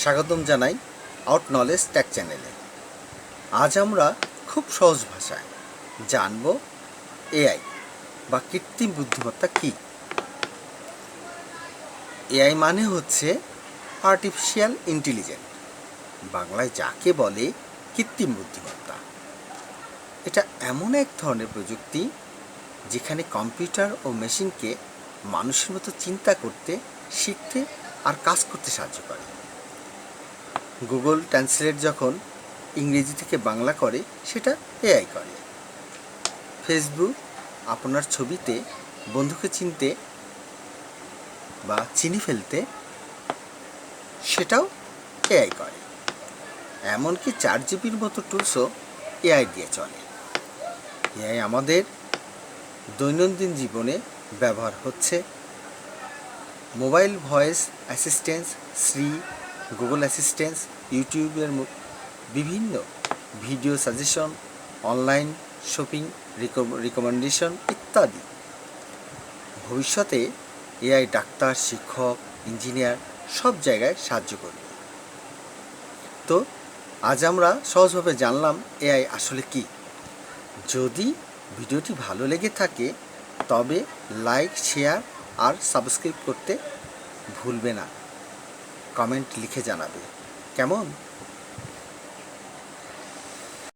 স্বাগতম জানাই out knowledge ট্যাক চ্যানেলে আজ আমরা খুব সহজ ভাষায় জানব এআই বা কৃত্রিম বুদ্ধিমত্তা কী? এআই মানে হচ্ছে আর্টিফিশিয়াল ইন্টেলিজেন্ট বাংলায় যাকে বলে কৃত্রিম বুদ্ধিমত্তা। এটা এমন এক ধরনের প্রযুক্তি যেখানে কম্পিউটার ও মেশিনকে মানুষের মতো চিন্তা করতে, শিখতে আর কাজ করতে সাহায্য করে। গুগল ট্রান্সলেট যখন ইংরেজি থেকে বাংলা করে, সেটা এআই করে। ফেসবুক আপনার ছবিতে বন্ধুকে চিনতে বা চিনি ফেলতে সেটাও এআই করে। এমনকি চার জিবির মতো টুলসও এআই দিয়ে চলে। এআই আমাদের দৈনন্দিন জীবনে ব্যবহার হচ্ছে। Mobile voice assistance Siri Google assistance ইউটিউবের বিভিন্ন video suggestion online shopping recommendation ইত্যাদি। ভবিষ্যতে এআই ডাক্তার, শিক্ষক ইঞ্জিনিয়ার সব জায়গায় সাহায্য করবে। তো আজ আমরা সহজভাবে জানলাম এআই আসলে কি। যদি ভিডিওটি ভালো লেগে থাকে, তবে লাইক শেয়ার আর সাবস্ক্রাইব করতে ভুলবে না। কমেন্ট লিখে জানাবে। কেমন?